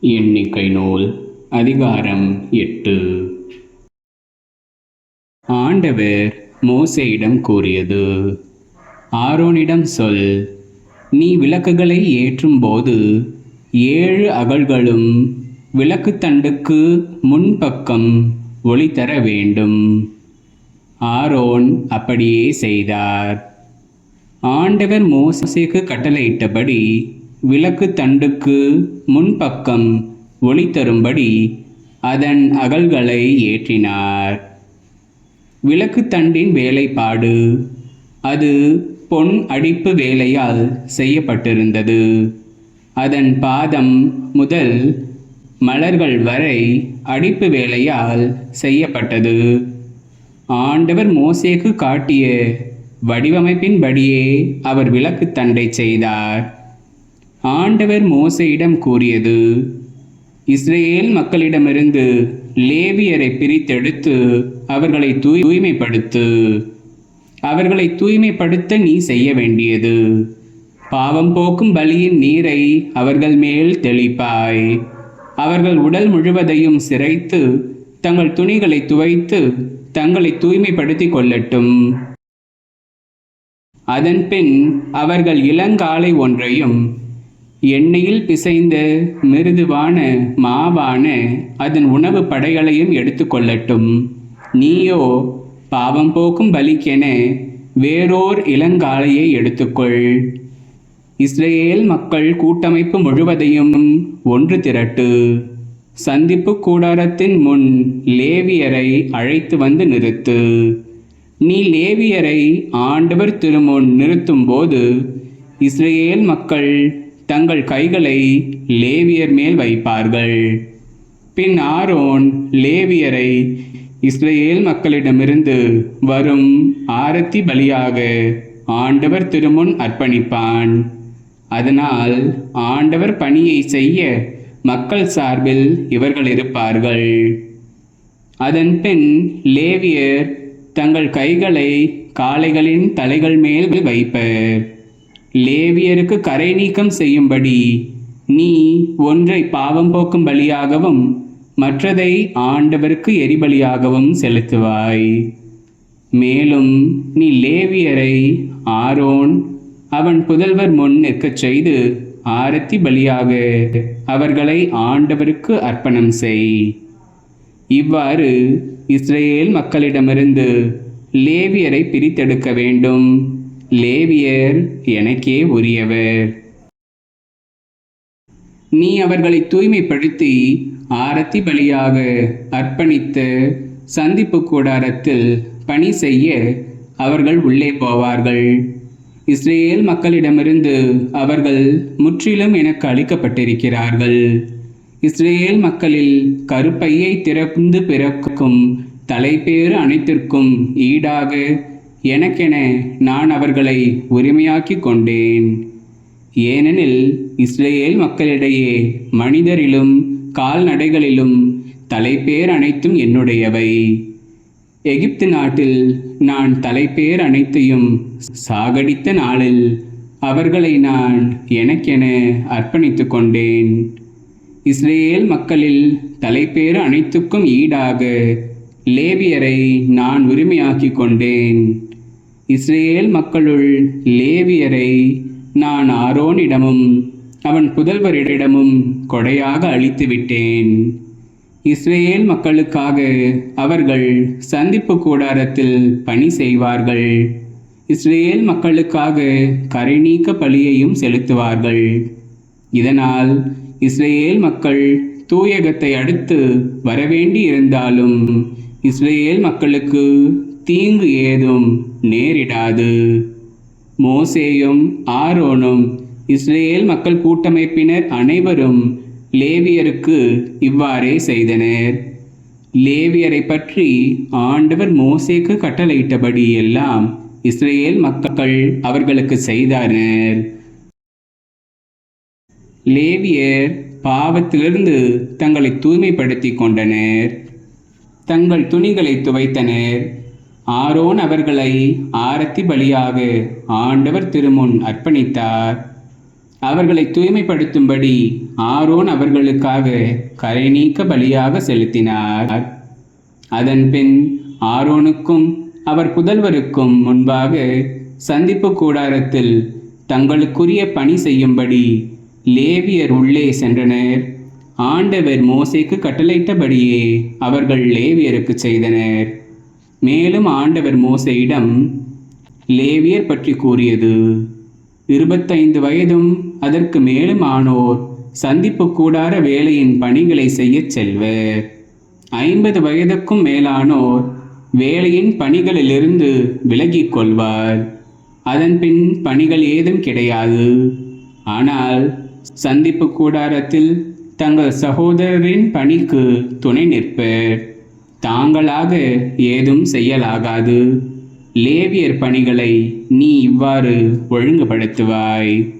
எண்ணிக்கை நூல் அதிகாரம் எட்டு. ஆண்டவர் மோசையிடம் கூறியது ஆரோனிடம் சொல் நீ விளக்குகளை ஏற்றும்போது ஏழு அகல்களும் விளக்குத்தண்டுக்கு முன்பக்கம் ஒளி தர வேண்டும். ஆரோன் அப்படியே செய்தார். ஆண்டவர் மோசேக்கு கட்டளையிட்டபடி விளக்கு தண்டுக்கு முன்பக்கம் ஒளி தரும்படி அதன் அகல்களை ஏற்றினார். விளக்கு தண்டின் வேலைப்பாடு அது பொன் அடிப்பு வேலையால் செய்யப்பட்டிருந்தது. அதன் பாதம் முதல் மலர்கள் வரை அடிப்பு வேலையால் செய்யப்பட்டது. ஆண்டவர் மோசேக்கு காட்டிய வடிவமைப்பின்படியே அவர் விளக்கு தண்டை செய்தார். ஆண்டவர் மோசையிடம் கூறியது இஸ்ரேல் மக்களிடமிருந்து லேவியரை பிரித்தெடுத்து அவர்களை தூய்மைப்படுத்து. அவர்களை தூய்மைப்படுத்த நீ செய்ய வேண்டியது. பாவம் போக்கும் பலியின் நீரை அவர்கள் மேல் தெளிப்பாய். அவர்கள் உடல் முழுவதையும் சிரைத்து தங்கள் துணிகளை துவைத்து தங்களை தூய்மைப்படுத்திக் கொள்ளட்டும். அதன்பின் அவர்கள் இளங்காலை ஒன்றையும் எண்ணெயில் பிசைந்த மிருதுவான மாவான அதன் உணவு படைகளையும் எடுத்துக்கொள்ளட்டும் நீயோ பாவம் போக்கும் பலிக்கென வேறோர் இளங்காலையை எடுத்துக்கொள். இஸ்ரேல் மக்கள் கூட்டமைப்பு முழுவதையும் ஒன்று திரட்டு. சந்திப்பு கூடாரத்தின் முன் லேவியரை அழைத்து வந்து நிறுத்து. நீ லேவியரை ஆண்டவர் திருமுன் நிறுத்தும்போது இஸ்ரேல் மக்கள் தங்கள் கைகளை லேவியர் மேல் வைப்பார்கள். பின் ஆரோன் லேவியரை இஸ்ரேல் மக்களிடமிருந்து வரும் ஆரத்தி பலியாக ஆண்டவர் திருமுன் அர்ப்பணிப்பான். அதனால் ஆண்டவர் பணியை செய்ய மக்கள் சார்பில் இவர்கள் இருப்பார்கள். அதன் பின் லேவியர் தங்கள் கைகளை காளைகளின் தலைகள் மேல் வைப்பர் லேவியருக்கு கரை நீக்கம் செய்யும்படி நீ ஒன்றை பாவம் போக்கும் பலியாகவும் மற்றதை ஆண்டவருக்கு எரிபலியாகவும் செலுத்துவாய். மேலும் நீ லேவியரை ஆரோன் அவன் புதல்வர் முன் நிற்கச் செய்து ஆரத்தி பலியாக அவர்களை ஆண்டவருக்கு அர்ப்பணம் செய். இவ்வாறு இஸ்ரேல் மக்களிடமிருந்து லேவியரை பிரித்தெடுக்க வேண்டும். லேவியர் எனக்கே உரியவர். நீ அவர்களை தூய்மைப்படுத்தி ஆரத்தி பலியாக அர்ப்பணித்து சந்திப்பு கூடாரத்தில் பணி செய்ய அவர்கள் உள்ளே போவார்கள். இஸ்ரேல் மக்களிடமிருந்து அவர்கள் முற்றிலும் எனக்கு அளிக்கப்பட்டிருக்கிறார்கள். இஸ்ரேல் மக்களில் கருப்பையை திறந்து பிறக்கும் தலைப்பேறு அனைத்திற்கும் ஈடாக எனக்கென நான் அவர்களை உரிமையாக்கி கொண்டேன். ஏனெனில் இஸ்ரேல் மக்களிடையே மனிதரிலும் கால்நடைகளிலும் தலைப்பேர் அனைத்தும் என்னுடையவை. எகிப்து நாட்டில் நான் தலைப்பேர் அனைத்தையும் சாகடித்த நாளில் அவர்களை நான் எனக்கென அர்ப்பணித்து கொண்டேன். இஸ்ரேல் மக்களில் தலைப்பேறு அனைத்துக்கும் ஈடாக. லேவியரை நான் உரிமையாக்கி கொண்டேன். இஸ்ரேல் மக்களுள் லேவியரை நான் ஆரோனிடமும் அவன் புதல்வரிடமும் கொடையாக அழித்து விட்டேன் இஸ்ரேல் மக்களுக்காக அவர்கள் சந்திப்பு கூடாரத்தில் பணி செய்வார்கள். இஸ்ரேல் மக்களுக்காக கரை நீக்க பலியையும் செலுத்துவார்கள். இதனால் இஸ்ரேல் மக்கள் தூயகத்தை அடுத்து வரவேண்டி இருந்தாலும் இஸ்ரேல் மக்களுக்கு தீங்கு ஏதும் நேரிடாது. மோசேயும் ஆரோனும் இஸ்ரேல் மக்கள் கூட்டமைப்பினர் அனைவரும் லேவியருக்கு இவ்வாறே செய்தனர். லேவியரை பற்றி ஆண்டவர் மோசேக்கு கட்டளையிட்டபடி எல்லாம் இஸ்ரேல் மக்கள் அவர்களுக்கு செய்தனர் லேவியர் பாவத்திலிருந்து தங்களை தூய்மைப்படுத்தி கொண்டனர். தங்கள் துணிகளை துவைத்தனர். ஆரோன் அவர்களை ஆரத்தி பலியாக ஆண்டவர் திருமுன் அர்ப்பணித்தார். அவர்களை தூய்மைப்படுத்தும்படி ஆரோன் அவர்களுக்காக கரை நீக்க பலியாக செலுத்தினார். அதன் பின் ஆரோனுக்கும் அவர் புதல்வருக்கும் முன்பாக சந்திப்பு கூடாரத்தில் தங்களுக்குரிய பணி செய்யும்படி லேவியர் உள்ளே சென்றனர். ஆண்டவர் மோசைக்கு கட்டளையிட்டபடியே அவர்கள் லேவியருக்கு செய்தனர். மேலும் ஆண்டவர் மோசையிடம் லேவியர் பற்றி கூறியது இருபத்தைந்து வயதும் அதற்கு மேலும் ஆனோர் சந்திப்பு கூடார வேலையின் பணிகளை செய்யச் செல்வர். ஐம்பது வயதுக்கும் மேலானோர் வேலையின் பணிகளிலிருந்து விலகிக் கொள்வார். அதன் பின் பணிகள் ஏதும் கிடையாது. ஆனால் சந்திப்பு கூடாரத்தில் தங்கள் சகோதரரின் பணிக்கு துணை நிற்பர். தாங்களாக ஏதும் செய்யலாகாது. லேவியர் பணிகளை நீ இவ்வாறு ஒழுங்குபடுத்துவாய்.